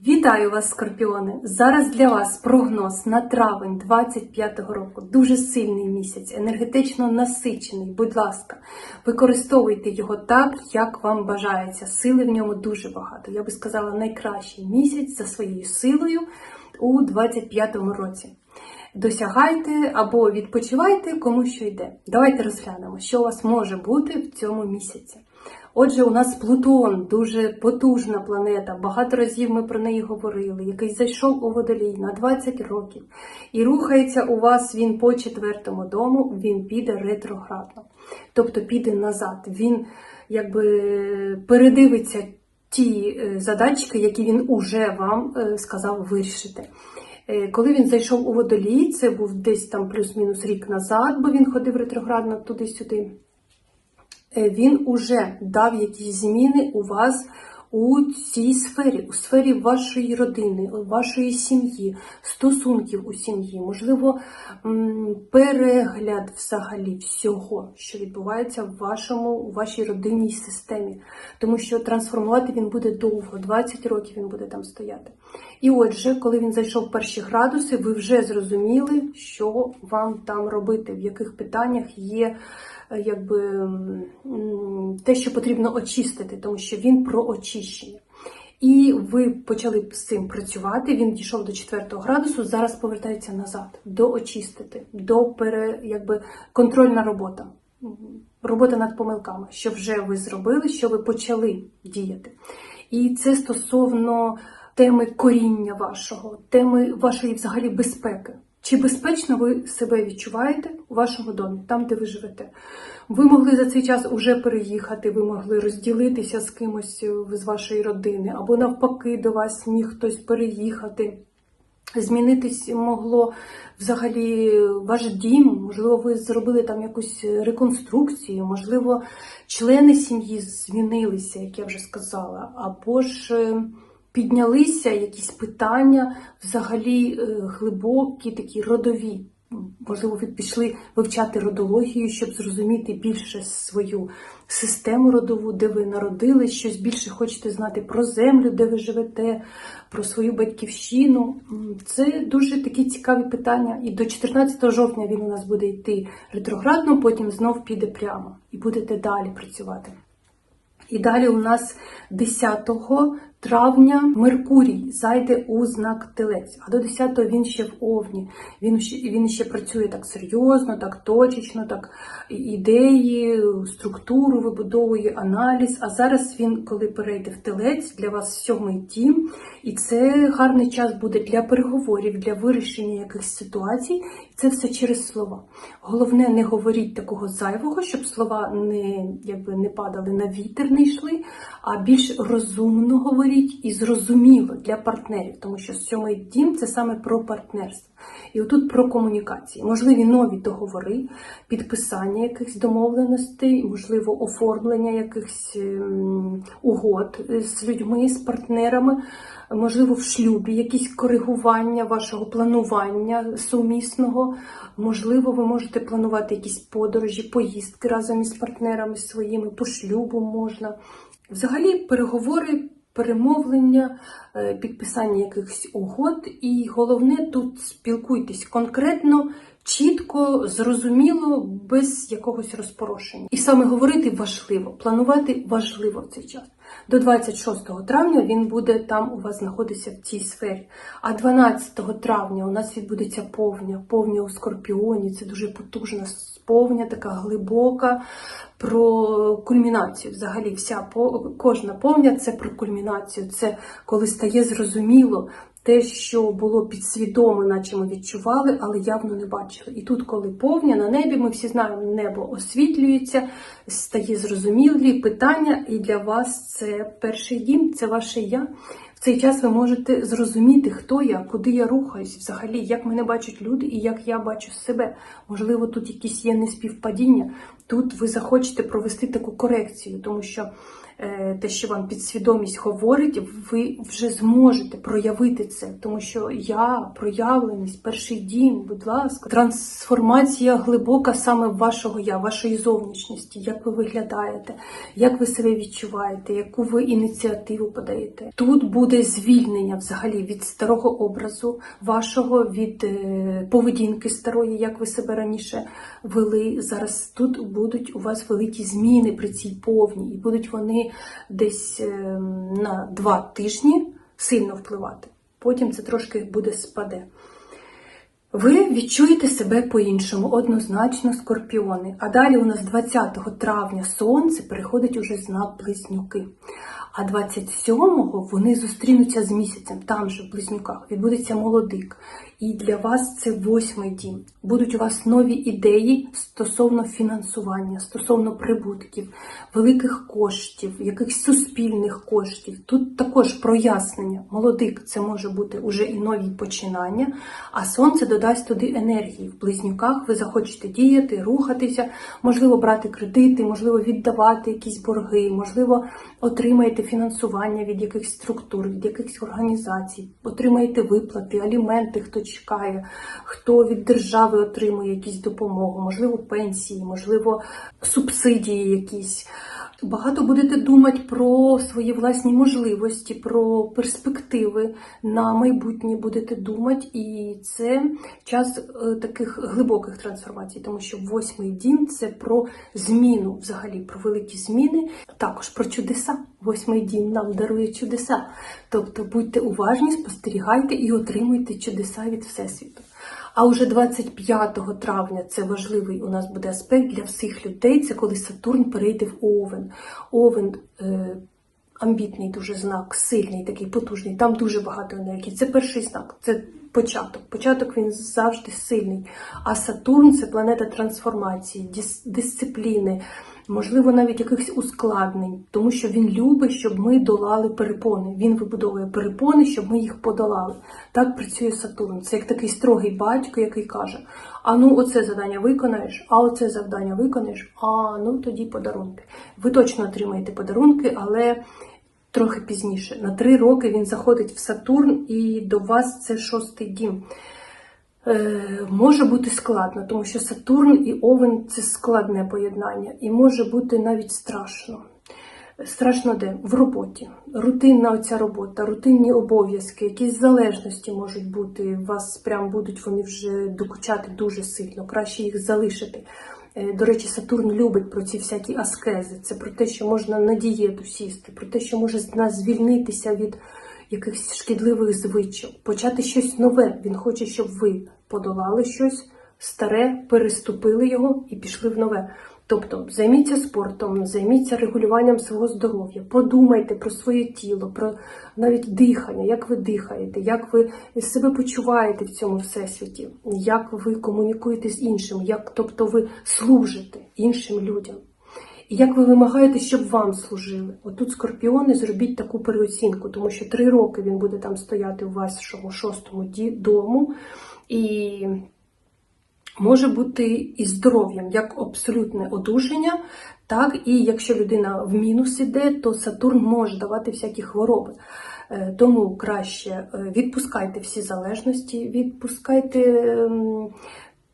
Вітаю вас, скорпіони! Зараз для вас прогноз на травень 25-го року. Дуже сильний місяць, енергетично насичений. Будь ласка, використовуйте його так, як вам бажається. Сили в ньому дуже багато. Я би сказала, найкращий місяць за своєю силою у 25-му році. Досягайте або відпочивайте, кому що йде. Давайте розглянемо, що у вас може бути в цьому місяці. Отже, у нас Плутон дуже потужна планета. Багато разів ми про неї говорили, який зайшов у водолій на 20 років. І рухається у вас він по четвертому дому, він піде ретроградно. Тобто піде назад. Він якби передивиться ті е, задачки, які він уже вам е, сказав вирішити. Е, Коли він зайшов у водолій, це був десь там плюс-мінус рік назад, бо він ходив ретроградно туди-сюди він уже дав якісь зміни у вас у цій сфері, у сфері вашої родини, вашої сім'ї, стосунків у сім'ї, можливо, перегляд взагалі всього, що відбувається в вашому, у вашій родинній системі. Тому що трансформувати він буде довго, 20 років він буде там стояти. І отже, коли він зайшов в перші градуси, ви вже зрозуміли, що вам там робити, в яких питаннях є е, якби те, що потрібно очистити, тому що він про очищення. І ви почали з цим працювати. Він дійшов до 4 градусу, зараз повертається назад, до очистити, до пере, якби контрольна робота. Робота над помилками, що вже ви зробили, що ви почали діяти. І це стосовно теми коріння вашого, теми вашої взагалі безпеки. Чи безпечно ви себе відчуваєте у вашому домі, там, де ви живете? Ви могли за цей час уже переїхати, ви могли розділитися з кимось е, з вашої родини, або навпаки до вас міг хтось переїхати. Змінитись могло взагалі ваш дім, можливо, ви зробили там якусь реконструкцію, можливо, члени сім'ї змінилися, як я вже сказала, або ж е, піднялися якісь питання взагалі е, глибокі, такі родові. Можливо, пішли вивчати родологію, щоб зрозуміти більше свою систему родову, де ви народились, щось більше хочете знати про землю, де ви живете, про свою батьківщину. Це дуже такі цікаві питання. І до 14 жовтня він у нас буде йти ретроградно, потім знов піде прямо і будете далі працювати. І далі у нас 10 травня Меркурій зайде у знак Телець, а до 10-го він ще в Овні. Він ще, він ще працює так серйозно, так точечно, так ідеї, структуру вибудовує, аналіз. А зараз він, коли перейде в Телець, для вас сьомий дім, і це гарний час буде для переговорів, для вирішення якихось ситуацій. Це все через слова. Головне, не говоріть такого зайвого, щоб слова не, якби, не падали на вітер, не йшли, а більш розумно говоріть і зрозуміло для партнерів, тому що сьомий дім це саме про партнерство. І отут про комунікації. Можливі нові договори, підписання якихось домовленостей, можливо, оформлення якихось ем, угод з людьми, з партнерами, можливо, в шлюбі якісь коригування вашого планування сумісного. Можливо, ви можете планувати якісь подорожі, поїздки разом із партнерами своїми, по шлюбу можна. Взагалі, переговори, перемовлення, е, підписання якихось угод, і головне тут спілкуйтесь конкретно, чітко, зрозуміло, без якогось розпорошення. І саме говорити важливо, планувати важливо в цей час. До 26 травня він буде там у вас знаходитися в цій сфері. А 12 травня у нас відбудеться повня, повня у Скорпіоні. Це дуже потужна повня, така глибока про кульмінацію. Взагалі, вся кожна повня це про кульмінацію. Це коли стає зрозуміло те, що було підсвідомо, наче ми відчували, але явно не бачили. І тут, коли повня на небі, ми всі знаємо, небо освітлюється, стає зрозумілі питання, і для вас це перший дім, це ваше я. В цей час ви можете зрозуміти, хто я, куди я рухаюсь, взагалі, як мене бачать люди і як я бачу себе. Можливо, тут якісь є неспівпадіння. Тут ви захочете провести таку корекцію, тому що те, що вам підсвідомість говорить, ви вже зможете проявити це, тому що я, проявленість, перший дім, будь ласка, трансформація глибока саме вашого я, вашої зовнішності, як ви виглядаєте, як ви себе відчуваєте, яку ви ініціативу подаєте. Тут буде звільнення взагалі від старого образу вашого, від е, поведінки старої, як ви себе раніше вели. Зараз тут будуть у вас великі зміни при цій повні, і будуть вони десь е, на два тижні сильно впливати. Потім це трошки буде спаде. Ви відчуєте себе по-іншому, однозначно, скорпіони. А далі у нас 20 травня сонце переходить уже знак близнюки. А 27-го вони зустрінуться з місяцем, там же в близнюках, відбудеться молодик. І для вас це восьмий дім. Будуть у вас нові ідеї стосовно фінансування, стосовно прибутків, великих коштів, якихось суспільних коштів. Тут також прояснення. Молодик це може бути уже і нові починання, а сонце додасть туди енергії. В близнюках ви захочете діяти, рухатися, можливо, брати кредити, можливо, віддавати якісь борги, можливо, отримаєте фінансування від якихось структур, від якихось організацій, отримаєте виплати, аліменти, хто чекає, хто від держави отримує якісь допомогу, можливо, пенсії, можливо, субсидії якісь. Багато будете думати про свої власні можливості, про перспективи на майбутнє будете думати, і це час е, таких глибоких трансформацій, тому що восьмий дім це про зміну, взагалі про великі зміни, також про чудеса. Восьмий дім нам дарує чудеса. Тобто будьте уважні, спостерігайте і отримуйте чудеса від Всесвіту. А уже 25 травня це важливий у нас буде аспект для всіх людей. Це коли Сатурн перейде в Овен. Овен е, амбітний дуже знак, сильний, такий потужний. Там дуже багато енергії. Це перший знак, це початок. Початок він завжди сильний. А Сатурн це планета трансформації, дис- дисципліни. Можливо, навіть якихось ускладнень, тому що він любить, щоб ми долали перепони. Він вибудовує перепони, щоб ми їх подолали. Так працює Сатурн. Це як такий строгий батько, який каже: а ну, оце завдання виконаєш, а оце завдання виконаєш, а ну тоді подарунки. Ви точно отримаєте подарунки, але трохи пізніше. На три роки він заходить в Сатурн, і до вас це шостий дім. Е, може бути складно, тому що Сатурн і Овен це складне поєднання, і може бути навіть страшно. Страшно де? В роботі. Рутинна оця робота, рутинні обов'язки, якісь залежності можуть бути. Вас прям будуть вони вже докучати дуже сильно, краще їх залишити. Е, До речі, Сатурн любить про ці всякі аскези. Це про те, що можна на дієту сісти, про те, що може нас звільнитися від якихось шкідливих звичок, почати щось нове. Він хоче, щоб ви подолали щось старе, переступили його і пішли в нове. Тобто займіться спортом, займіться регулюванням свого здоров'я, подумайте про своє тіло, про навіть дихання, як ви дихаєте, як ви себе почуваєте в цьому всесвіті, як ви комунікуєте з іншими, як тобто ви служите іншим людям. І як ви вимагаєте, щоб вам служили? Отут скорпіони зробіть таку переоцінку, тому що три роки він буде там стояти у вашому шостому дому, і може бути і здоров'ям, як абсолютне одужання, так і якщо людина в мінус іде, то Сатурн може давати всякі хвороби. Е, Тому краще е, відпускайте всі залежності, відпускайте ем,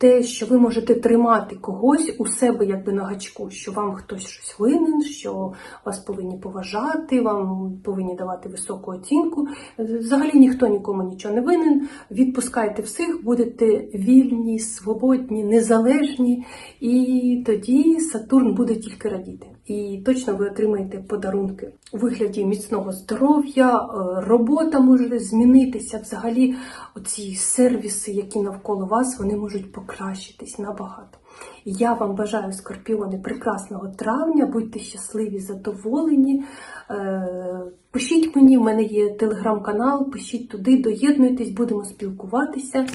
те, що ви можете тримати когось у себе якби на гачку, що вам хтось щось винен, що вас повинні поважати, вам повинні давати високу оцінку. Взагалі ніхто нікому нічого не винен. Відпускайте всіх, будете вільні, свободні, незалежні, і тоді Сатурн буде тільки радіти. І точно ви отримаєте подарунки у вигляді міцного здоров'я, е, робота може змінитися. Взагалі, оці сервіси, які навколо вас, вони можуть покращитись набагато. Я вам бажаю, скорпіони, прекрасного травня, будьте щасливі, задоволені. Е, Пишіть мені, в мене є телеграм-канал, пишіть туди, доєднуйтесь, будемо спілкуватися.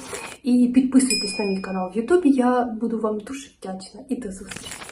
І підписуйтесь на мій канал в Ютубі. Я буду вам дуже вдячна і до зустрічі!